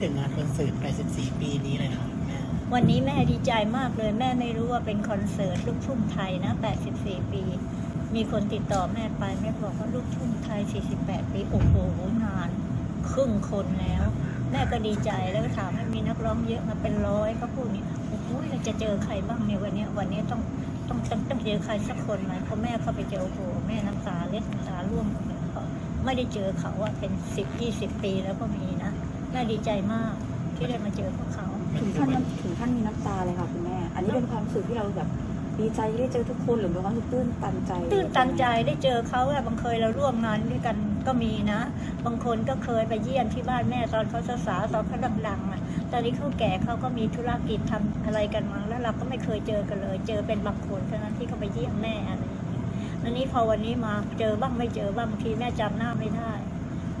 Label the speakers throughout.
Speaker 1: ถึงงานคอนเสิร์ต 84 ปีนี้เลยค่ะแม่
Speaker 2: วันนี้แม่ดีใจมากเลย แม่ไม่รู้ว่าเป็นคอนเสิร์ตลูกทุ่งไทยนะ 84 ปี มีคนติดต่อแม่ไปแม่บอกว่าลูกทุ่งไทย 48 ปีโอ้โหงานครึ่งคนแล้ว แม่ก็ดีใจแล้วก็ถามว่ามีนักร้องเยอะมาเป็นร้อยก็พูดนี่โอ้โหเราจะเจอใครบ้างเนี่ยวันนี้วันนี้ต้องต้องต้องต้องเจอใครสักคนไหมเพราะแม่เข้าไปเจอโอ้โหแม่น้ำตาเล็ดน้ำตาร่วงเลยเพราไม่ได้เจอเขาว่าเป็นสิบยี่สิบปีแล้วก็มีนะ แม่ดีใจมากที่ได้มาเจอพวกเขา
Speaker 3: ถึงขั้นน้ำถึงขั้นมีน้ำตาเลยค่ะคุณแม่ อันนี้เป็นความรู้สึกที่เราแบบดีใจที่ได้เจอทุกคนหรือเป็นความรู้สึกตื้นตันใจ
Speaker 2: ตื่นตันใจได้เจอเขาอะบางเคยเราร่วมงานด้วยกันก็มีนะ บางคนก็เคยไปเยี่ยมที่บ้านแม่ตอนเขาสาวๆตอนเขาดังๆอะตอนนี้เขาแก่เขาก็มีธุรกิจทำอะไรกันมาแล้วเราก็ไม่เคยเจอกันเลย เจอเป็นบางคนเท่านั้นที่เขาไปเยี่ยมแม่อะไรอย่างเงี้ยแล้วนี้พอวันนี้มาเจอบ้างไม่เจอบ้างบางทีแม่จำหน้าไม่ได้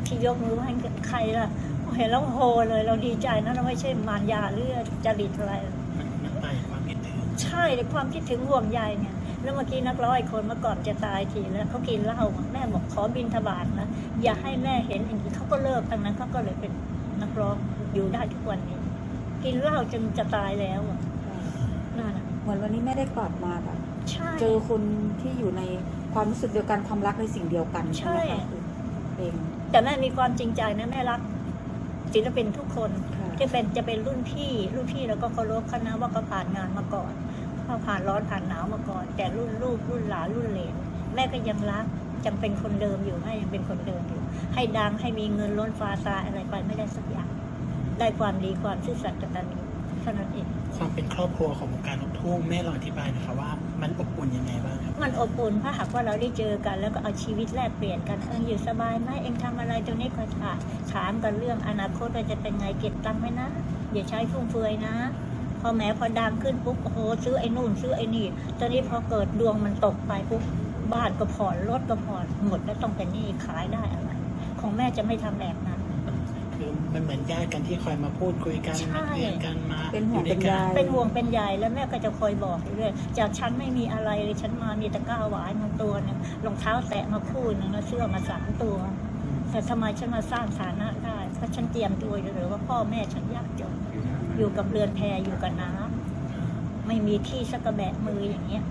Speaker 2: ที่ยกมือให้ใครล่ะ เห็นแล้วโฮเลย เราดีใจนะเราไม่ใช่มารยาหรือจริตอะไร
Speaker 1: มันมันไปความคิดถึง
Speaker 2: ใช่ในความคิดถึงห่วงใยเนี่ยแล้วเมื่อกี้นักร้องอีกคนเมื่อก่อนจะตายทีแล้วเขากินเหล้าแม่บอกขอบินทบาทนะอย่าให้แม่เห็นอย่างนี้เขาก็เลิกตั้งนั้นเขาก็เลยเป็นนักร้องอยู่ได้ทุกวันนี้ กินเหล้าจนจะตายแล้วอะนั่นน่ะ
Speaker 3: เหมือนวันนี้แม่ได้กลับมาแบบ
Speaker 2: ใช่
Speaker 3: เจอคนที่อยู่ในความรู้สึกเดียวกันความรักในสิ่งเดียวกันใช่ไหมคะคือเพลง
Speaker 2: แต่แม่มีความจริงใจนะแม่รัก ศิลปินทุกคน
Speaker 3: ค่ะ
Speaker 2: ที่เป็นจะเป็นรุ่นพี่รุ่นพี่แล้วก็เคารพคณะว่าเขาผ่านงานมาก่อนเขาผ่านร้อนผ่านหนาวมาก่อน แต่รุ่นลูกรุ่นหลานรุ่นเหลนแม่ก็ยังรักยังเป็นคนเดิมอยู่แม่ยังเป็นคนเดิมอยู่ ให้ดังให้มีเงินล้นฟ้าตายอะไรไปไม่ได้สักอย่างได้ความดีความซื่อสัตย์กตัญญูเท่านั้นเอง
Speaker 1: ความเป็นครอบครัวของวงการลูกทุ่งแม่ลองอธิบายหนะคะว่า มันอบอุ่นยังไงบ้างครับ
Speaker 2: มันอบอุ่นถ้าหากว่าเราได้เจอกัน แล้วก็เอาชีวิตแลกเปลี่ยนกันเอออยู่สบายไหมเองทำอะไรตรงนี้คอยถามถามกันเรื่องอนาคตว่าจะเป็นไงเก็บตังค์ไหมนะ อย่าใช้ฟุ่มเฟือยนะ พอแม้พอดังขึ้นปุ๊บโอ้โหซื้อไอ้นู่นซื้อไอ้นี่ ตอนนี้พอเกิดดวงมันตกไปปุ๊บบ้านก็ผ่อนรถก็ผ่อนหมดแล้วต้องเป็นหนี้ขายได้อะไรของแม่จะไม่ทำแบบนั้น
Speaker 1: คือมันเหมือนญาติกันที่คอยมาพูดคุยกัน
Speaker 2: ใช่
Speaker 1: มาเตือนกันมา
Speaker 3: เป็นห่วง
Speaker 1: อยู่
Speaker 3: เป็น
Speaker 1: ด้วย
Speaker 3: ใย
Speaker 1: กัน
Speaker 2: เป็นห่วงเป็นใยแล้วแม่ก็จะคอยบอกเรื่อยๆจากฉันไม่มีอะไรเลยฉันมามีตะกร้าหวายมาตัวหนึงรองเท้าแตะมาคู่หนึงแล้วเสื้อมาสามตัว แต่ทำไมฉันมาสร้างฐานะได้เพราะฉันเตรียมตัวอยู่หรือว่าพ่อแม่ฉันยากจนอยู่กับเรือนแพอยู่กับน้ำไม่มีที่สักกระแบะมืออย่างเงี้ย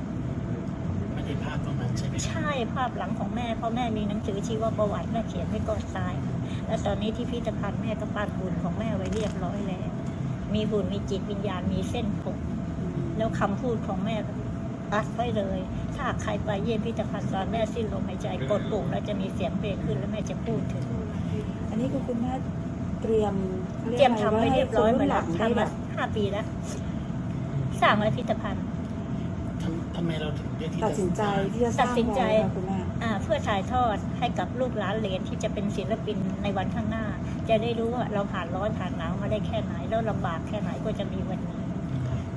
Speaker 1: ไม่ได้ภาพตรงนั้นใช่ไหมครับ
Speaker 2: ใช่ภาพหลังของแม่เพราะแม่มีหนังสือชีวประวัติแม่เขียนไว้ก่อนตาย แล้วตอนนี้ที่พิพิธภัณฑ์แม่ก็ปั้นหุ่นของแม่ไว้เรียบร้อยแล้ว มีหุ่นมีจิตวิญญาณมีเส้นผมแล้วคำพูดของแม่ก็อัดไว้เลย ถ้าใครไปเยี่ยมพิพิธภัณฑ์ตอนแม่สิ้นลมหายใจกดปุ่มแล้วจะมีเสียงเพลงขึ้นแล้วแม่จะพูดถึง
Speaker 3: อันนี้คือคุณแม่เตรียม
Speaker 2: เตรียมทำไว้เรียบร้อยม
Speaker 3: รุ่
Speaker 2: ด
Speaker 3: นห
Speaker 2: ลั
Speaker 3: ง
Speaker 2: ทำมาห้าปีแล้วสร้างไว้พิพิธภัณฑ์
Speaker 1: ทำทำไมเราถึงเลือกที่
Speaker 3: ตัด
Speaker 1: จะ
Speaker 3: สินใจที่จะส
Speaker 2: ตั
Speaker 3: ร้า
Speaker 2: ด
Speaker 3: ง
Speaker 2: สินใจ
Speaker 3: ไว้ค่ะคุณแม่
Speaker 2: อ่าเพื่อถ่ายทอดให้กับลูกหลานเหลนที่จะเป็นศิลปินในวันข้างหน้า จะได้รู้ว่าเราผ่านร้อนผ่านหนาวมาได้แค่ไหน แล้วลำบากแค่ไหนก็จะมีวันนี้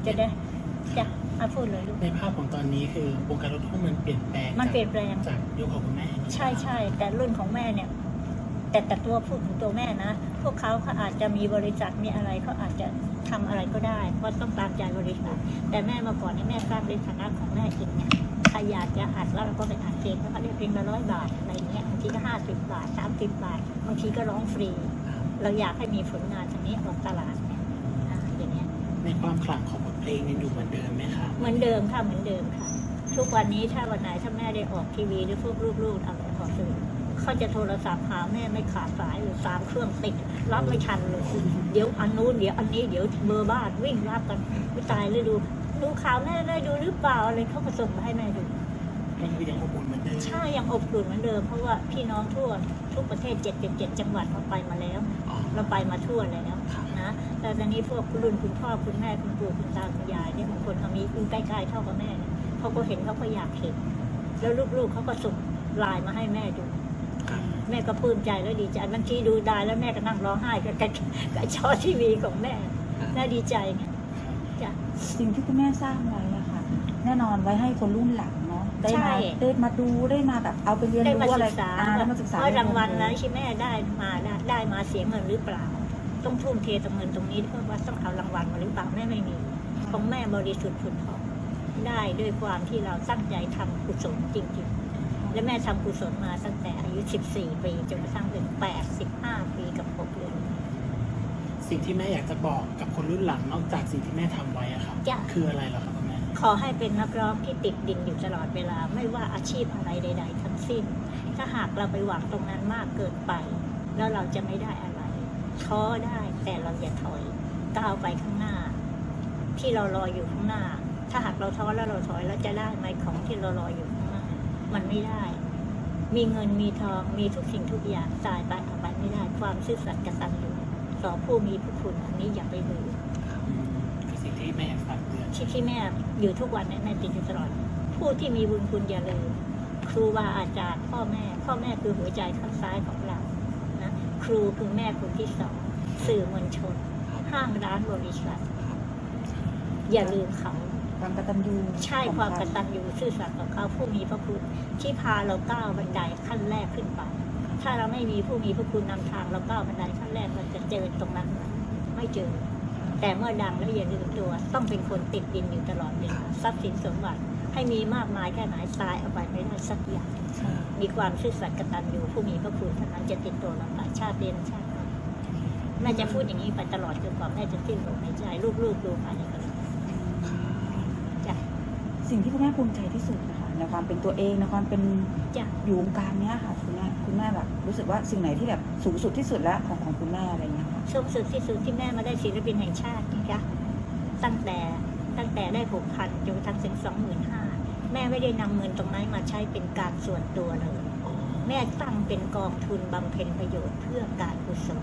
Speaker 2: จะได้จะอาพูดเลยลูก
Speaker 1: ในภาพของตอนนี้คือวงการลูกทุ่งมันเปลี่ยนแปลง
Speaker 2: มันเปลี่ยนแปลง
Speaker 1: จากยุคของคุณแม่
Speaker 2: ใช่ใช่แต่รุ่นของแม่เนี่ย แต่แต่ตัวพูดถึงตัวแม่นะ พวกเขาเขาอาจจะมีบริษัทมีอะไรเขาอาจจะทำอะไรก็ได้ เพราะต้องตามใจบริษัท แต่แม่เมาก่อนนี่แม่สร้างเป็นฐานะของแม่เองเนี่ยใครอยากจะอัดแล้วเราก็ไปอัดเพลงแล้วก็เรียกเพลงละร้อยบาทอะไรเงี้ยบางทีก็ห้าสิบบาทสามสิบบาท บางทีก็ร้องฟรี เราอยากให้มีผลงานทางนี้ออกตลาดเนี่ยอ่าอย่างเงี้ย
Speaker 1: ในความขลังของบทเพลงยังอยู่เหมือนเดิมไหมคะ
Speaker 2: เหมือนเดิมค่ะเหมือนเดิมค่ะ ทุกวันนี้ถ้าวันไหนถ้าแม่ได้ออกทีวีหรือพวกลูกๆอะไรออกสื่อเขาจะโทรศัพท์หาแม่ไม่ขาดสายหรือสามเครื่องติด รับไม่ทันเลย เดี๋ยวอันนู้นเดี๋ยวอันนี้เดี๋ยวเบอร์บ้านวิ่งรับกันไม่ตายเลยดูดูข่าวแม่ได้ดูหรือเปล่าอะไรเขาก็ส่งมาให้แม่ดู
Speaker 1: มันคือยังอบอุ่นเหมือนเดิม
Speaker 2: ใช่ยังอบอุ่นเหมือนเดิมเพราะว่าพี่น้องทั่วทุกประเทศ77จังหวัดเราไปมาแล้ว
Speaker 1: อ๋อ
Speaker 2: เราไปมาทั่วแล้ว
Speaker 1: ครับ
Speaker 2: นะแต่ตอนนี้พวกรุ่นคุณพ่อคุณแม่คุณปู่คุณตาคุณยายเนี่ยบางคนเขามีอยู่ใกล้ๆเท่ากับแม่เนี่ยเขาก็เห็นเขาก็อยากเห็นแล้วลูกๆเขาก็ส่งไลน์มาให้แม่ดู
Speaker 1: ครับ
Speaker 2: แม่ก็ปลื้มใจแล้วดีใจบางทีดูได้แล้วแม่ก็นั่งร้องไห้กับกับกับจอทีวีของแม่น่าดีใจไงจ้ะ
Speaker 3: สิ่งที่คุณแม่สร้างไว้อะค่ะ แน่นอนไว้ให้คนรุ่นหลังเนาะได้
Speaker 2: ใช่
Speaker 3: มาได้มาดูได้มาแบบเอาไปเรียน
Speaker 2: ได้มา
Speaker 3: รู้อะไร
Speaker 2: ศึกษา
Speaker 3: อ่าได้มาศึกษา
Speaker 2: ว่ารางวัล
Speaker 3: ในั้
Speaker 2: นที่แม่ได้มาได้ได้มาเสียเงินหรือเปล่า ต้องทุ่มเทตรงเงินตรงนี้เพื่อว่าต้องเอารางวัลมาหรือเปล่าแม่ไม่มี ของแม่บริสุทธิ์ผุดผ่องได้ด้วยความที่เราตั้งใจทำกุศลจริงๆ และแม่ทำกุศลมาตั้งแต่อายุ 14 ปีจนกระทั่งถึง 85 ปีกับ 6 เดือน
Speaker 1: สสิ่งที่แม่อยากจะบอกกับคนรุ่นหลังนอกจากสิ่งที่แม่ทำไว้อะครับ
Speaker 2: จ้ะ
Speaker 1: คืออะไรเหรอครับคุณแม่
Speaker 2: ขอให้เป็นนักร้องที่ติดดินอยู่ตลอดเวลาไม่ว่าอาชีพอะไรใด ๆ ทั้งสิ้น ถ้าหากเราไปหวังตรงนั้นมากเกินไป แล้วเราจะไม่ได้อะไรท้อได้แต่เราอย่าถอยก้าวไปข้างหน้า ที่เรารออยู่ข้างหน้า ถ้าหากเราท้อแล้วเราถอยแล้วจะได้ไหมของที่เรารออยู่ข้างหน้า มันไม่ได้ มีเงินมีทองมีทุกสิ่งทุกอย่างตายไปเอาไปไม่ได้ ความซื่อสัตย์กตัญญูต่อผู้มีพระคุณอันนี้อย่าไปลืม
Speaker 1: อืมคือสิ่งที่แม่อยากฝากเตือน
Speaker 2: ที่ที่แม่อยู่ทุกวันเนี่ยแม่ติดอยู่ตลอด ผู้ที่มีบุญคุณอย่าลืมครูบาอาจารย์พ่อแม่ พ่อแม่คือหัวใจข้างซ้ายของเรานะครูคือแม่คนที่สองสื่อมวลชน ห้างร้านบริษัท อย่าลืมเขา
Speaker 3: ความกตัญญู
Speaker 2: ใช่ความกตัญญูซื่อสัตย์ต่อเขาผู้มีพระคุณที่พาเราก้าวบันไดขั้นแรกขึ้นไป ถ้าเราไม่มีผู้มีพระคุณนำทางเราก้าวบันไดขั้นแรกเราจะเจอตรงนั้นไหมไม่เจอ แต่เมื่อดังแล้วอย่าลืมตัว ต้องเป็นคนติดดินอยู่ตลอดเวลาทรัพย์สินสมบัติให้มีมากมายแค่ไหนตายเอาไปไม่ได้สักอย่างมีความซื่อสัตย์กตัญญูผู้มีพระคุณเท่านั้นจะติดตัวเราไปชาติเรียนชาติหน้าแม่จะพูดอย่างนี้ไปตลอดจนกว่าแม่จะสิ้นลมหายใจลูกๆดูไปก็แล้วจ้ะ
Speaker 3: สิ่งที่คุณแม่ภูมิใจที่สุดนะคะในความเป็นตัวเองในความเป็น
Speaker 2: จ้ะ
Speaker 3: อยู่วงการเนี้ยค่ะคุณแม่คุณแม่แบบรู้สึกว่าสิ่งไหนที่แบบสูงสุดที่สุดแล้วของของคุณแม่อะไรอย่างเงี้ยค่ะ
Speaker 2: สูงสุดที่สุดที่แม่มาได้ศิลปินแห่งชาตินะคะตั้งแต่ตั้งแต่ได้หกพันจนกระทั่งถึงสองหมื่นห้าแม่ไม่ได้นำเงินตรงนั้นมาใช้เป็นการส่วนตัวเลย แม่ตั้งเป็นกองทุนบำเพ็ญประโยชน์เพื่อการกุศล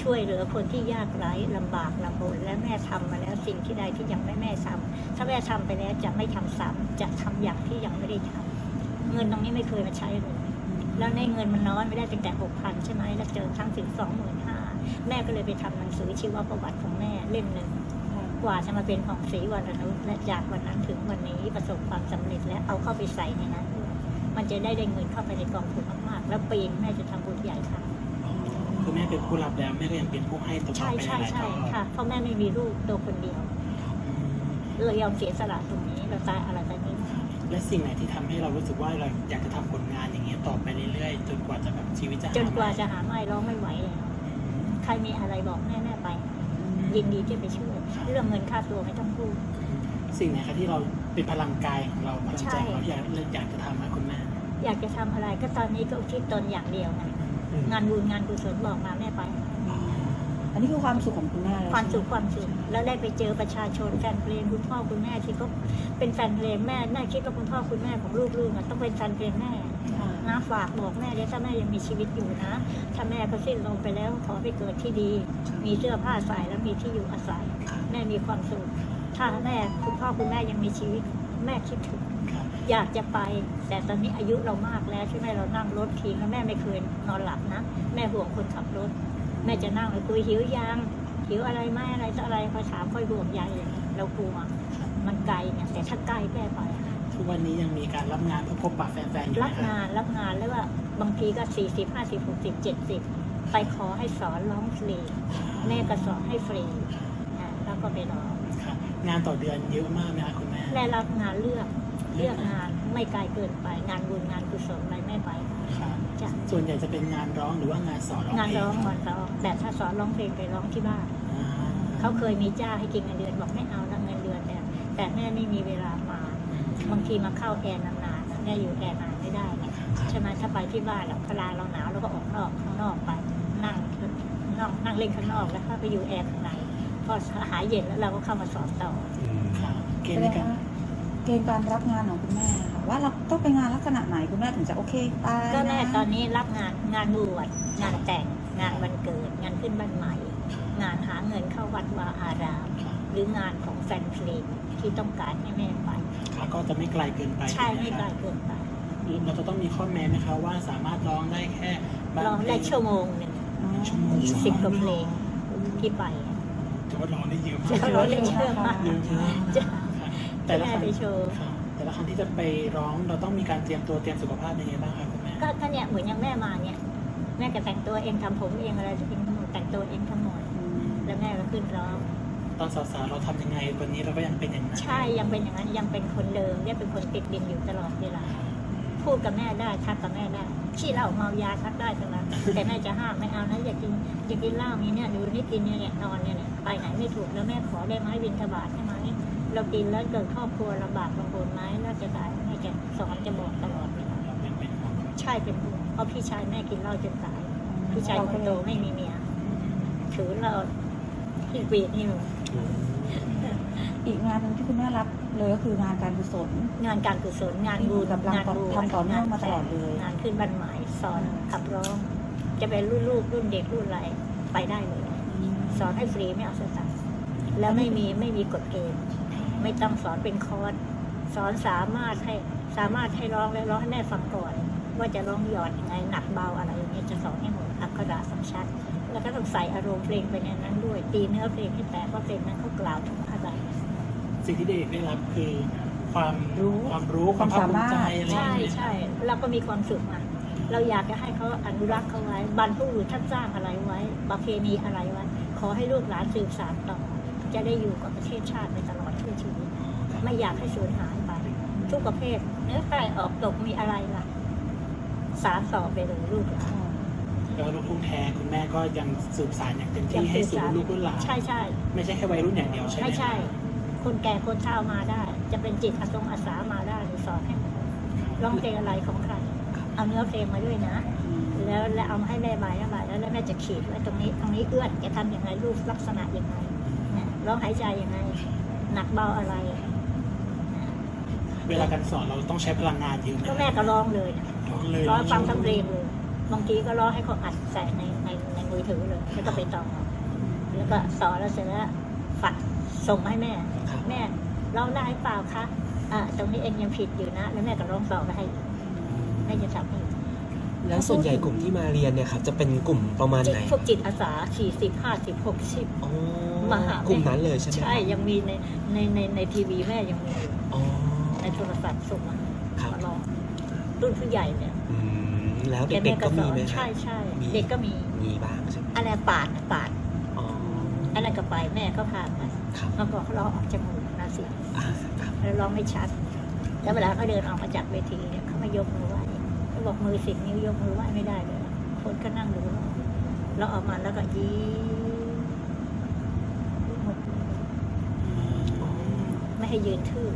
Speaker 2: ช่วยเหลือคนที่ยากไร้ลำบากลำบนและแม่ทำมาแล้วสิ่งที่ใดที่ยังไม่แม่ทำถ้าแม่ทำไปแล้วจะไม่ทำซ้ำจะทำอย่างที่ยังไม่ได้ทำเงินตรงนี้ไม่เคยมาใช้เลยแล้วในเงินมันน้อยไม่ได้ตั้งแต่หกพันใช่ไหมแล้วเจอทั้งถึงสองหมื่นห้าแม่ก็เลยไปทำหนังสือชีวประวัติของแม่เล่มหนึ่งกว่าจะมาเป็นของศรีวรนุชและจากวันนั้นถึงวันนี้ประสบความสำเร็จและเอาเข้าไปใส่ในนั้นมันจะได้ได้เงินเข้าไปในกองทุนมากๆ แล้วปีนแม่จะทำบุญใหญ่ค่ะ
Speaker 1: คือแม่เป็นผู้รับแล้วแม่ก็ยังเป็นผู้ให้ต่อ
Speaker 2: ใช่
Speaker 1: ไปห
Speaker 2: ใช่
Speaker 1: ลายๆ
Speaker 2: ใช่
Speaker 1: ทอด
Speaker 2: ค่ะ เพราะแม่ไม่มีลูกตัวคนเดียว
Speaker 1: อืม
Speaker 2: เลยยอมเสียสละตรงนี้เราตายอะไรตายนี้
Speaker 1: และสิ่งไหนที่ทำให้เรารู้สึกว่าเราอยากจะทำผลงานอย่างเงี้ยต่อไปเรื่อยๆ จนกว่าจะแบบชีวิตจะห
Speaker 2: จนกว่า
Speaker 1: ใหม่
Speaker 2: จะหาไม่ร้องไม่ไหวแล้ว
Speaker 1: อืม
Speaker 2: ใครมีอะไรบอกแม่แม่ไป ยินดีที่ไปช่วยเรื่องเงินค่าตัวไม่ต้องพูด
Speaker 1: สิ่งไหนคะที่เราเป็นพลังกายของเราพลังใจ
Speaker 2: ใช่
Speaker 1: ของเราอยากอยากจะทำให้คุณแม่
Speaker 2: อยากจะทำอะไรก็ตอนนี้ก็อุทิศตนอย่างเดียวไง งานบุญงานกุศลบอกมาแม่ไป
Speaker 3: อันนี้คือความสุขของคุณแม่เลย
Speaker 2: ความสุข
Speaker 3: ใช่ไห
Speaker 2: ความสุขแล้วได้ไปเจอประชาชนแฟนเพลงคุณพ่อคุณแม่ที่เขาเป็นแฟนเพลงแม่แม่คิดว่าคุณพ่อคุณแม่ของลูกๆอะต้องเป็นแฟนเพลงแม่
Speaker 3: ค่ะ
Speaker 2: นะฝากบอกแม่เลยถ้าแม่ยังมีชีวิตอยู่นะ ถ้าแม่เขาสิ้นลมไปแล้วขอไปเกิดที่ดี มีเสื้อผ้าใส่แล้วมีที่อยู่อาศัย แม่มีความสุข ถ้าแม่คุณพ่อคุณแม่ยังมีชีวิต แม่คิดถึง
Speaker 1: ครับ
Speaker 2: อยากจะไป แต่ตอนนี้อายุเรามากแล้วใช่ไหมเรานั่งรถทิ้งแล้วแม่ไม่เคยนอนหลับนะ แม่ห่วงคนขับรถ แม่จะนั่งเลยคุยหิวยังหิวอะไรไหมอะไรต่ออะไรพอถามค่อยห่วงใยเลยเรากลัวมันไกลเนี่ยแต่ถ้าใกล้แม่ไป
Speaker 1: ทุกวันนี้ยังมีการรับงานเพื่อพบปะแฟนๆอยู่
Speaker 2: รั
Speaker 1: ไห
Speaker 2: บ
Speaker 1: มครับ
Speaker 2: งานรับงานแล้วว่าบางทีก็สี่สิบห้าสิบหกสิบเจ็ดสิบไปขอให้สอนร้องฟรีแม่ก็สอนให้ฟรีอ่าแล้วก็ไปร้อง
Speaker 1: ครับงานต่อเดือนเยอะมากไหมคะคุณแม่
Speaker 2: แม่รับงานเลือก เลือกงานไม่ไกลเกินไป งานบุญงานกุศลอะไรแม่ไป
Speaker 1: ครับ
Speaker 2: จ้ะ
Speaker 1: ส่วนใหญ่จะเป็นงานร้องหรือว่างานสอนร้อง
Speaker 2: งาน
Speaker 1: เพล
Speaker 2: ร้อง
Speaker 1: ค
Speaker 2: งานร้องแต่ถ้าสอนร้องเพลงไปร้องที่บ้าน
Speaker 1: อ่า
Speaker 2: เขาเคยมีจ้างให้กินเงินเดือนบอกไม่เอาละเงินเดือนแต่แต่แม่ไม่มีเวลามาบางทีมาเข้าแอร์นานๆนะแม่อยู่แอร์นานไม่ได้ไงใช่ไหมถ้าไปที่บ้านเราเวลาเราหนาวเราก็ออกนอกข้างนอกไปนั่งนอกนั่งเล่นข้างนอกแล้วก็ไปอยู่แอร์ข้างในพอหายเย็นแล้วเราก็เข้ามาสอนต่อ
Speaker 1: ครับเกณ
Speaker 3: แส
Speaker 1: ฑ์ใน
Speaker 3: ดง
Speaker 1: การ
Speaker 3: ว่า เกณฑ์การรับงานของคุณแม่ค่ะว่าเราต้องเป็นงานลักษณะไหนคุณแม่ถึงจะโอเคไป
Speaker 2: ก็แม่ะตอนนี้รับงานงานบวชงานแต่งงานวันเกิด งานขึ้นบ้านใหม่ งานหาเงินเข้าวัดวาอาราม
Speaker 1: ครับ
Speaker 2: หรืองานของแฟนเพลงที่ต้องการให้แม่ไป
Speaker 1: แล้วก็จะไม่ไกลเกินไป
Speaker 2: ใช่ไม่
Speaker 1: ถู
Speaker 2: ไกล
Speaker 1: หครับ
Speaker 2: เกินไป
Speaker 1: เราจะต้องมีข้อแม้ไหมคะว่าสามารถร้องได้แค่บา
Speaker 2: ร้องได้
Speaker 1: เพล
Speaker 2: ชั่วโมงหนึ่ง
Speaker 3: อ๋อ
Speaker 1: ชั่วโมง
Speaker 2: สิบกว่าเพลงที่ไป
Speaker 1: ถือว่าร้องได้เยอะมาก
Speaker 2: จะร้องได้เยอะมาก
Speaker 1: แต่ละครั้ง
Speaker 2: แม่ไปโชว์
Speaker 1: ค่ะแต่ละครั้งที่จะไปร้องเราต้องมีการเตรียมตัวเตรียมสุขภาพยังไงบ้างคะคุณแม่
Speaker 2: ก็ก็เนี่ยเหมือนอย่างแม่มาเนี่ย แม่ก็แต่งตัวเองทำผมเองอะไรเองทั้งหมดแต่งตัวเองทั้งหมด
Speaker 3: อืม
Speaker 2: แล้วแม่ก็ขึ้นร้อง
Speaker 1: ตอนสาวๆเราทำยังไงวันนี้เราก็ยังเป็นอย่างนั้น
Speaker 2: ใช่ยังเป็นอย่างนั้นยังเป็นคนเดิมยังเป็นคนติดดินอยู่ตลอดเวลาพูดกับแม่ได้ทักกับแม่ได้ขี้เหล้าเมายาทักได้ทั้งนั้นแต่แม่จะห้ามไม่เอานะอย่ากินอย่ากินเหล้ามีเนี่ยดูนี่กินเนี่ยเนี่ยนอนเนี่ยเนี่ยไปไหนไม่ถูกแล้วแม่ขอได้ไหมบินทบาทใช่ไหม เรากินแล้วเกิดครอบครัวลำบากลำบนไหมเราจะได้แม่จะสอนจะบอกตลอดเวลา
Speaker 1: เราเป็นเป็นห่วง
Speaker 2: ใช่เป็นห่วงเพราะพี่ชายแม่กินเหล้าจนตาย พี่ชายคนโตไม่มีเมียถือเราที่เวียดนี่หนู
Speaker 3: อีกงานหนึ่งที่คุณแม่รับเลยก็คืองานการกุศล
Speaker 2: งานการกุศลงานบุญ
Speaker 3: กำลัง
Speaker 2: งานบุญ
Speaker 3: ทำต่อเนื่องมาตลอดเลย
Speaker 2: งานขึ้นบันหมายสอนขับร้อง จะเป็นรุ่นลูกรุ่นเด็กรุ่นอะไรไปได้เลยสอนให้ฟรีไม่เอาสตางค์แล้วไม่มีไม่มีกฎเกณฑ์ ไม่ต้องสอนเป็นคอร์สสอนสามารถให้สามารถให้ร้องและร้องให้แม่ฟังก่อน ว่าจะร้องหยอดยังไงหนักเบาอะไรอย่างเงี้ยจะสอนให้หมดอักขระสัมชัดแล้วก็ต้องใส่อารมณ์เพลงไปในนั้นด้วย ตีเนื้อเพลงให้แตกว่าเพลงนั้นเขากล่าวถึงอะไร
Speaker 1: สิ่งที่เด็กได้รับคือความ
Speaker 3: รู้
Speaker 1: ความรู้ความภาคภูมิใจอะไรอย่า
Speaker 2: ใช่
Speaker 1: งเงี้ย
Speaker 2: ใช่เราก็มีความสุขอะเราอยากจะให้เขาอนุรักษ์เขาไว้บรรพบุรุษท่านสร้างอะไรไว้ประเพณีอะไรไว้ ขอให้ลูกหลานสืบสานต่อ จะได้อยู่กับประเทศชาติไปตลอด ชั่วชีวิตไม่อยากให้สูญหายไป ทุกประเภท เนื้อใครออกตกมีอะไรล่ะ สารต่อไปเลยลูกหลาน
Speaker 1: แล้วลูกทุ่งแท้คุณแม่ก็ยังสืบสานอย่างเต็ม
Speaker 2: ยัง
Speaker 1: ที่ให้
Speaker 2: สืบ
Speaker 1: สู่
Speaker 2: สาน
Speaker 1: ลูกรุ่นหลาน
Speaker 2: ใช่ใช่
Speaker 1: ไม่ใช่แค่วัยรุ่นอย่างเดียวใช่ไหม
Speaker 2: ไม่ใช่ คนแก่คนเฒ่ามาได้ จะเป็นจิตอาสงอาสามาได้หรือสอนให้หมดร้องเพลงอะไรของใคร เอาเนื้อเพลงมาด้วยนะ แล้วแล้วเอามาให้แม่บายระบายแล้วแล้วแม่จะขีดไว้ตรงนี้ตรงนี้เอื้อนจะทำยังไงรูปลักษณะยังไงเนี่ยร้องหายใจยังไง หนักเบาอะไร
Speaker 1: เวลาการสอนเราต้องใช้พลังงานเยอะไหม
Speaker 2: ก็แม่ก็ร้องเลยนะ
Speaker 1: ร้องเลย
Speaker 2: ร้องฟังทั้งเพลงเลยบางทีก็ร้องให้เขาอัดใส่ในในในมือถือเลย แล้วก็ไปต่อ แล้วก็สอนแล้วเสร็จแล้วฝักส่งมาให้แม่ แม่ร้องได้เปล่าคะอ่าตรงนี้เองยังผิดอยู่นะ แล้วแม่ก็ร้องต่อไปให้แม่จะทำให้
Speaker 4: แล้วส่วนใหญ่กลุ่มที่มาเรียนเนี่ยครับจะเป็นกลุ่มประมาณ
Speaker 2: จิต
Speaker 4: ไหน
Speaker 2: พวกจิตอาสาสี่สิบห้าสิบหกสิบ
Speaker 4: อ๋อ
Speaker 2: มาหาก
Speaker 4: ลุ่มนั้นเลยใช่ไหม
Speaker 2: ใช่ยังมีในในในในทีวีแม่ยังมีอยู่
Speaker 4: อ๋อ
Speaker 2: ในโทรศัพท์ส่งมา
Speaker 4: ครับ
Speaker 2: มาลองรุ่นผู้ใหญ่เนี่ย
Speaker 4: อืมแล้ว
Speaker 2: แก
Speaker 4: เด็
Speaker 2: แม่
Speaker 4: กๆ
Speaker 2: ก็
Speaker 4: ก็
Speaker 2: ส
Speaker 4: มี
Speaker 2: อน
Speaker 4: ไหมครั
Speaker 2: ใช่
Speaker 4: บ
Speaker 2: ใช่
Speaker 4: มี
Speaker 2: เด็กก็มี
Speaker 4: มีบ้างใช่ไหม
Speaker 2: อะไรปาดปาด
Speaker 4: อ๋อ
Speaker 2: อันนั้นก็ไปแม่ก็พาไป
Speaker 4: ครับ
Speaker 2: มาบอกร้องออกจมูกนะสิ
Speaker 4: อ่าครับ
Speaker 2: แล้วร้องไม่ชัด แล้วเวลาเขาเดินออกมาจากเวทีเนี่ยเขาไม่ยกมือไหว้เขา บอกมือสิบนิ้วยกมือไหว้ไม่ได้เลยคนก็นั่งดูเราเราออกมาแล้วก็ยิ้มหมดเลยไม่ให้ยืนทื่อ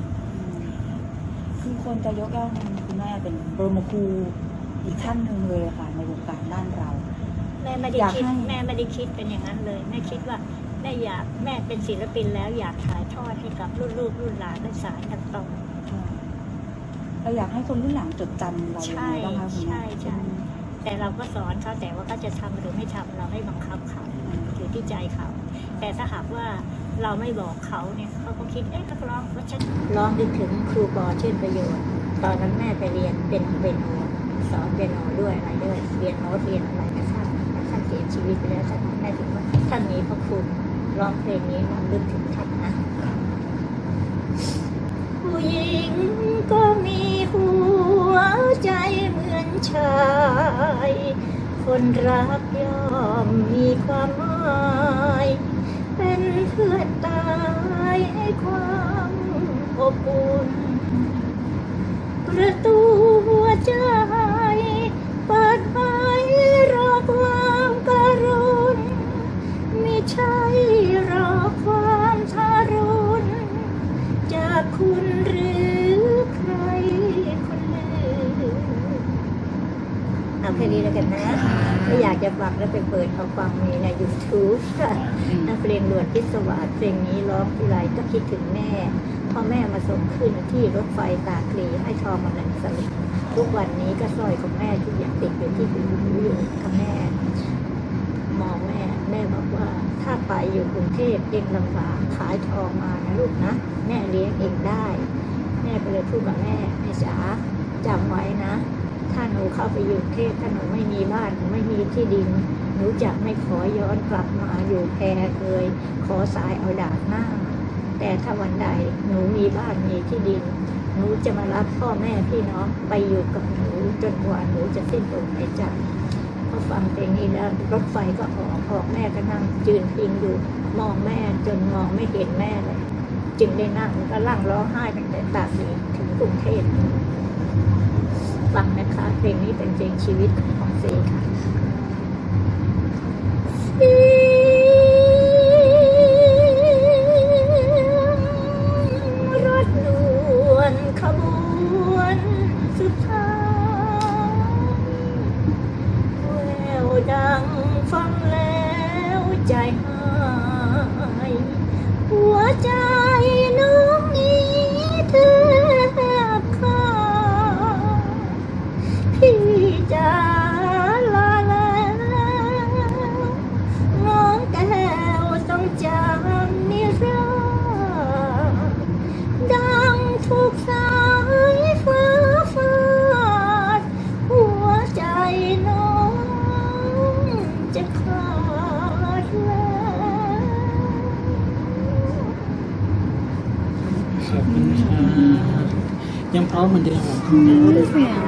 Speaker 3: คือคนจะยกย่องคุณแม่เป็นบรมครูอีกท่านหนึ่งเลยค่ะ ในวงการด้านเรา
Speaker 2: แม่ไม่ได้
Speaker 3: อยาก
Speaker 2: คิด
Speaker 3: ให้
Speaker 2: แม่ไม่ได้คิดเป็นอย่างนั้นเลย แม่คิดว่าแม่อยากแม่เป็นศิลปินแล้วอยากถ่ายทอดให้กับรุ่นลูกรุ่นหลานได้สายกันต่อ
Speaker 3: เราอยากให้คนรุ่นหลังจดจำเราอย่างไรบ้างคะคุณ
Speaker 2: ใช่
Speaker 3: แม่
Speaker 2: ใช่แต่เราก็สอนเขาแต่ว่าเขาจะทำหรือไม่ทำเราไม่บังคับเขาอยู่ที่ใจเขา แต่ถ้าหากว่าเราไม่บอกเขาเนี่ยเขาก็คิดเอ๊ะนักร้องว่าฉันร้องนึกถึงครูบอชื่นประโยชน์ ตอนนั้นแม่ไปเรียนเป็นเปียโนสอนเปียโนด้วยอะไรด้วยเรียนโน้ตเรียนอะไรนะท่านท่านเสียชีวิตไปแล้วท่านแม่ถึงว่าท่านมีพระคุณร้องเพลงนี้มันนึกถึงท่านนะ หญิงก็มีหัวใจเหมือนชาย คนรักย่อมมีความหมาย เป็นเพื่อนตายให้ความอบอุ่นประตูหัวใจ แค่นี้แล้วกันนะถ้าอยากจะฟังแล้วไปเปิดเอาฟังมีใน YouTube ค่ะนักเพลงหลวดพิศวาสเพลงนี้ร้องทีไรก็คิดถึงแม่พอแม่มาส่งขึ้นที่รถไฟตาคลีให้ทองมาหนึ่งสลึงทุกวันนี้ก็สร้อยของแม่ทุกอย่างติดอยู่ที่หูอยู่กับแม่ มองแม่แม่บอกว่าถ้าไปอยู่กรุงเทพเองลำบากขายทองมานะลูกนะ แม่เลี้ยงเองได้ แม่ก็เลยพูดกับแม่แม่จ๋าจำไว้นะ ถ้าหนูเข้าไปอยู่เทพถ้าหนูไม่มีบ้านไม่มีที่ดิน หนูจะไม่ขอย้อนกลับมาอยู่แพรเลยขอสายเอาดาบหน้า แต่ถ้าวันใดหนูมีบ้านมีที่ดิน หนูจะมารับพ่อแม่พี่น้องไปอยู่กับหนูจนกว่าหนูจะสิ้นลมหายใจพอฟังเพลงนี้แล้วรถไฟก็ออกออกแม่ก็นั่งยืนพิงอยู่มองแม่จนมองไม่เห็นแม่เลยจึงได้นั่งก็ร่างร้องไห้ตั้งแต่ตาสีถึงกรุงเทพังนะคะ เพลงนี้เป็นเพลงชีวิตของเซค่ะ
Speaker 1: 다음은 내가
Speaker 3: 먹을게. 뭐. 음. 음.